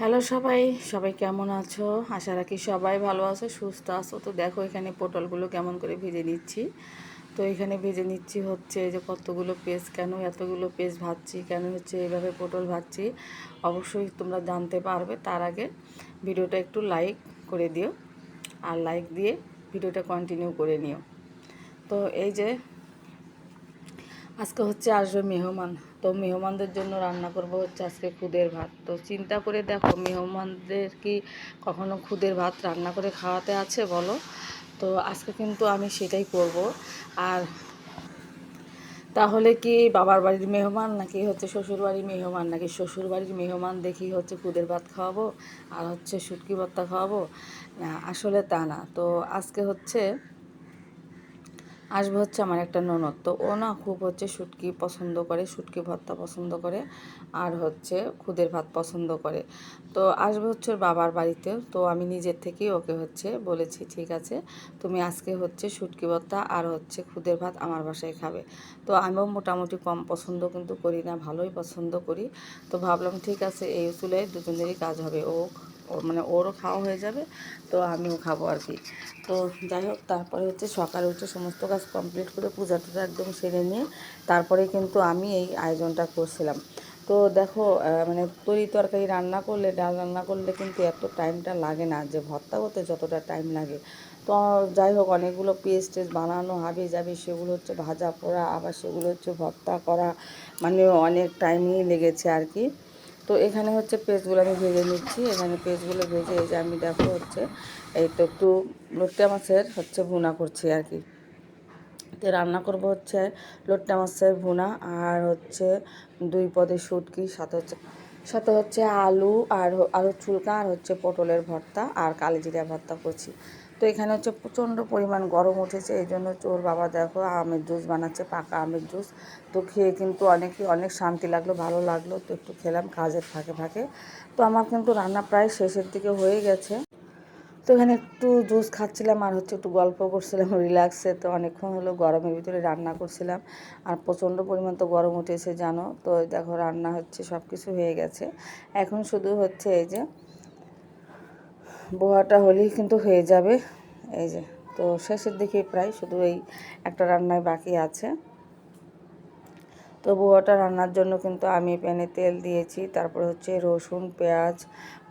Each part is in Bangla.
হ্যালো সবাই সবাই কেমন আছো? আশা রাখি সবাই ভালো আছো, সুস্থ আছো। তো দেখো এখানে পটলগুলো কেমন করে ভেজে নিচ্ছি। তো এখানে ভেজে নিচ্ছি হচ্ছে যে কতগুলো পেজ কেন এতগুলো পেজ ভাজছি, কেন হচ্ছে এইভাবে পটল ভাজছি। অবশ্যই তোমরা জানতে পারবে তার আগে ভিডিওটা একটু লাইক করে দিও। আর লাইক দিয়ে ভিডিওটা কন্টিনিউ করে নিও। তো এই যে আজকে হচ্ছে আসবে মেহমান। তো মেহমানদের জন্য রান্না করব হচ্ছে আজকে খুদের ভাত। তো চিন্তা করে দেখো, মেহমানদের কি কখনো খুদের ভাত রান্না করে খাওয়াতে আছে বলো? তো আজকে কিন্তু আমি সেটাই করব। আর তাহলে কি বাবার বাড়ির মেহমান নাকি হচ্ছে শ্বশুর বাড়ির মেহমান? নাকি শ্বশুর বাড়ির মেহমান দেখি হচ্ছে খুদের ভাত খাওয়াবো আর হচ্ছে শুটকি ভর্তা খাওয়াবো? আসলে তা না। তো আজকে হচ্ছে আসবে হচ্ছে আমার একটা ননদ। তো ও না খুব হচ্ছে শুটকি পছন্দ করে, শুটকি ভর্তা পছন্দ করে আর হচ্ছে খুদের ভাত পছন্দ করে। তো আসবে হচ্ছে বাবার বাড়িতে। তো আমি নিজের থেকেই ওকে হচ্ছে বলেছি, ঠিক আছে, তুমি আজকে হচ্ছে শুটকি ভর্তা আর হচ্ছে খুদের ভাত আমার বাসায় খাবে। তো আমিও মোটামুটি কম পছন্দ কিন্তু করি না, ভালোই পছন্দ করি। তো ভাবলাম, ঠিক আছে, এই চুলায় দুজনেরই কাজ হবে। ও মানে ওরও খাওয়া হয়ে যাবে, তো আমিও খাব আর কি। তো যাই হোক, তারপরে হচ্ছে সকালে উঠে সমস্ত কাজ কমপ্লিট করে পূজা টুজা একদম সেরে নিয়ে তারপরে কিন্তু আমি এই আয়োজনটা করছিলাম। তো দেখো মানে তরি তরকারি রান্না করলে, ডাল রান্না করলে কিন্তু এত টাইমটা লাগে না, যে ভর্তা করতে যতটা টাইম লাগে। তো যাই হোক, অনেকগুলো পেস্ট বানানো, হাবি যাবি সেগুলো হচ্ছে ভাজা পোড়া, আবার সেগুলো হচ্ছে ভর্তা করা মানে অনেক টাইমই লেগেছে আর কি। তো এখানে হচ্ছে পেস্টগুলো আমি ভেজে নিচ্ছি। এখানে পেস্টগুলো ভেজে এই যে আমি দেখো হচ্ছে, এই তো একটু লোট্টা মাছের হচ্ছে ভুনা করছি আর কি। তো রান্না করব হচ্ছে লোট্টা মাছের ভুনা আর হচ্ছে দুই পদে শুটকি, সাথে হচ্ছে সাথে হচ্ছে আলু আর আলু চুলকা আর হচ্ছে পটলের ভর্তা আর কালি জিরা ভর্তা করছি। তো এখানে হচ্ছে প্রচণ্ড পরিমাণ গরম উঠেছে, এই জন্য ওর বাবা দেখো আমের জুস বানাচ্ছে, পাকা আমের জুস। তো খেয়ে কিন্তু অনেকই অনেক শান্তি লাগল, ভালো লাগল। তো একটু খেলাম, কাজের ফাঁকে ফাঁকে। তো আমার কিন্তু রান্না প্রায় শেষের দিকে হয়ে গেছে। তো এখানে একটু জুস খাচ্ছিলাম আর হচ্ছে একটু গল্প করছিলাম রিল্যাক্সে তো অনেকক্ষণ হলো গরমের ভিতরে রান্না করছিলাম। আর প্রচণ্ড পরিমাণ তো গরম উঠেছে, জানো? তো দেখো রান্না হচ্ছে সব কিছু হয়ে গেছে। এখন শুধু হচ্ছে এই যে বোয়াটা হলেই কিন্তু হয়ে যাবে। এই যে, তো শেষের দিকে প্রায় শুধু এই একটা রান্নায় বাকি আছে। তো বোয়াটা রান্নার জন্য কিন্তু আমি প্যানে তেল দিয়েছি, তারপরে হচ্ছে রসুন, পেঁয়াজ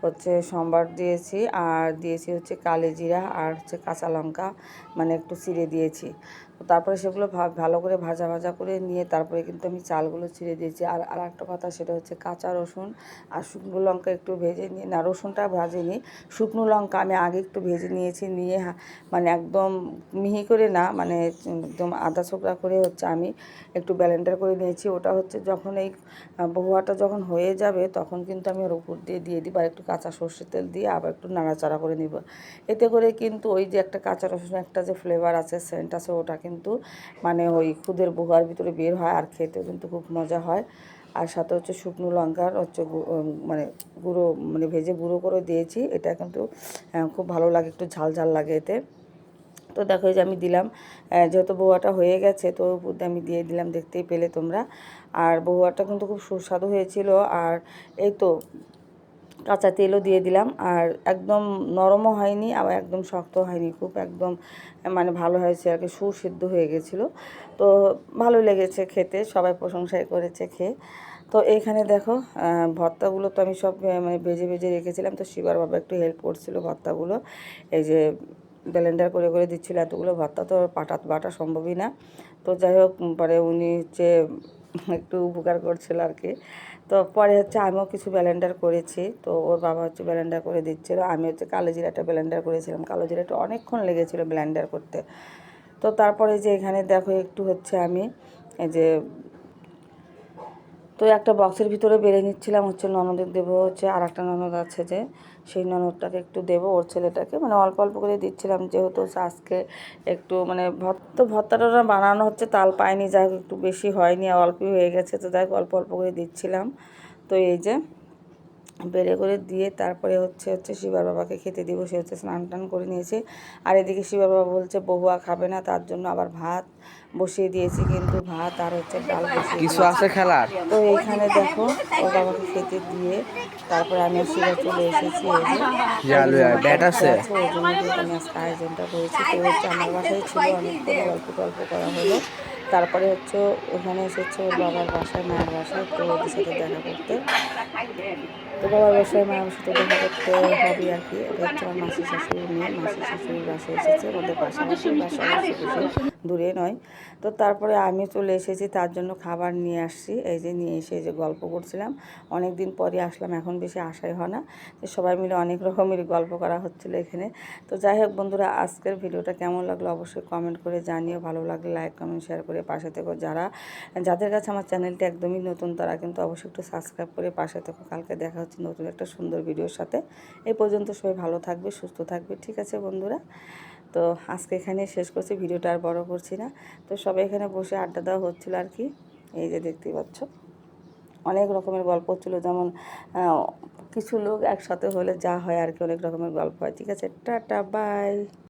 হচ্ছে সম্বার দিয়েছি, আর দিয়েছি হচ্ছে কালো জিরা আর হচ্ছে কাঁচা লঙ্কা মানে একটু চিড়ে দিয়েছি। তারপরে সেগুলো ভালো করে ভাজা ভাজা করে নিয়ে তারপরে কিন্তু আমি চালগুলো ছিঁড়ে দিয়েছি। আর আর একটা কথা সেটা হচ্ছে কাঁচা রসুন আর শুকনো লঙ্কা একটু ভেজে নিয়ে, না রসুনটা ভাজিনি, শুকনো লঙ্কা আমি আগে একটু ভেজে নিয়েছি, নিয়ে মানে একদম মিহি করে না মানে একদম আদা ছোকরা করে হচ্ছে আমি একটু ব্যালেন্ডার করে নিয়েছি। ওটা হচ্ছে যখন এই বহুয়াটা যখন হয়ে যাবে তখন কিন্তু আমি ওর উপর দিয়ে দিয়ে দিই বা একটু কাঁচা সর্ষের তেল দিয়ে আবার একটু নাড়াচাড়া করে নিব। এতে করে কিন্তু ওই যে একটা কাঁচা রসুন একটা যে ফ্লেভার আছে সেন্ট আছে, ওটা কিন্তু মানে ওই খুদের বুহার ভিতরে বের হয় আর খেতেও কিন্তু খুব মজা হয়। আর সাথে হচ্ছে শুকনো লঙ্কার হচ্ছে মানে গুঁড়ো মানে ভেজে গুঁড়ো করে দিয়েছি। এটা কিন্তু খুব ভালো লাগে, একটু ঝাল ঝাল লাগে এতে। তো দেখো যে আমি দিলাম যেহেতু বউয়াটা হয়ে গেছে, তো আমি দিয়ে দিলাম, দেখতেই পেলে তোমরা। আর বউয়াটা কিন্তু খুব সুস্বাদু হয়েছিল। আর এই তো কাঁচা তেলও দিয়ে দিলাম আর একদম নরমও হয়নি, আবার একদম শক্ত হয়নি, খুব একদম মানে ভালো হয়েছে আর কি, সুসিদ্ধ হয়ে গেছিল। তো ভালো লেগেছে খেতে, সবাই প্রশংসাই করেছে খেয়ে। তো এইখানে দেখো ভর্তাগুলো তো আমি সব মানে ভেজে ভেজে রেখেছিলাম, তো শিবার বাবা একটু হেল্প করছিল ভর্তাগুলো। এই যে ব্লেন্ডার করে করে দিচ্ছিল এতগুলো ভর্তা, তো পাটা বাটা সম্ভবই না। তো যাই হোক পরে উনি হচ্ছে একটু উপকার করছিল আর কি। তো পরে হচ্ছে আমিও কিছু ব্যালেন্ডার করেছি। তো ওর বাবা হচ্ছে ব্যালেন্ডার করে দিচ্ছিল। আমি হচ্ছে কালো জিরাটা ব্যালেন্ডার করেছিলাম। কালো জিরাটা অনেকক্ষণ লেগেছিলো ব্লেন্ডার করতে। তো তারপরে যে এখানে দেখো একটু হচ্ছে আমি, এই যে তো একটা বক্সের ভিতরে বেড়ে নিচ্ছিলাম, হচ্ছে ননদের দেবো, হচ্ছে আর একটা ননদ আছে যে, সেই ননদটাকে একটু দেবো, ওর ছেলেটাকে। মানে অল্প অল্প করে দিচ্ছিলাম, যেহেতু আজকে একটু মানে ভত্ত ভত্তাটা বানানো হচ্ছে, তাল পায়নি, যাই একটু বেশি হয়নি অল্পই হয়ে গেছে, তো যাই অল্প অল্প করে দিচ্ছিলাম। তো এই যে বেড়ে করে দিয়ে তারপরে হচ্ছে হচ্ছে শিবার বাবাকে খেতে দিব। সে হচ্ছে স্নান টান করে নিয়েছে। আর এদিকে শিবার বাবা বলছে বহুয়া খাবে না তার জন্য আবার ভাত বসিয়ে দিয়েছি কিন্তু ভাত আর হচ্ছে ডাল বসিয়ে কিছু আছে খেলার? তো এইখানে দেখো ওর বাবাকে খেতে দিয়ে তারপরে আমি শিবা চলে এসেছি। ব্যাট আছে? আয়োজনটা করেছি। তো হচ্ছে আমার বাসায় ছিল অনেকক্ষণ গল্প টল্প করা হলো। তারপরে হচ্ছে ওখানে এসেছে ওর বাবার বাসায়, মায়ের বাসায়, তো ওদের সাথে দেখা করতে। তো বাবার বাসায়, মায়ের সাথে দেখা করতে হবে আর কি। এটা হচ্ছে আমার মাসি শাশুড়ি, মেয়ে মাসি শাশুড়ির বাসায় এসেছে। ওদের বাসা বাসায় দূরে নয়। তো তারপরে আমি চলে এসেছি, তার জন্য খাবার নিয়ে আসছি। এই যে নিয়ে এসে যে গল্প করছিলাম। অনেক দিন পরে আসলাম, এখন বেশি আশাই হয় না। তো সবাই মিলে অনেক রকমের গল্প করা হচ্ছিল এখানে। তো যাই হোক বন্ধুরা, আজকের ভিডিওটা কেমন লাগল অবশ্যই কমেন্ট করে জানিও। ভালো লাগলে লাইক কমেন্ট শেয়ার করে পাশে থেকো যারা। যাদের কাছে আমার চ্যানেলটি একদমই নতুন, তারা কিন্তু অবশ্যই একটু সাবস্ক্রাইব করে পাশে থেকো। কালকে দেখা হচ্ছে নতুন একটা সুন্দর ভিডিওর সাথে। এই পর্যন্ত সবাই ভালো থাকবে, সুস্থ থাকবে। ঠিক আছে বন্ধুরা। তো আজকে এখানে শেষ করছি, ভিডিওটা আর বড় করছি না। তো সবাই এখানে বসে আড্ডা দেওয়া হচ্ছিল আর কি। এই যে দেখতেই পাচ্ছ। অনেক রকমের গল্প হচ্ছিল, যেমন কিছু লোক একসাথে হলে যা হয় আর কি, অনেক রকমের গল্প হয়। ঠিক আছে, টাটা, বাই।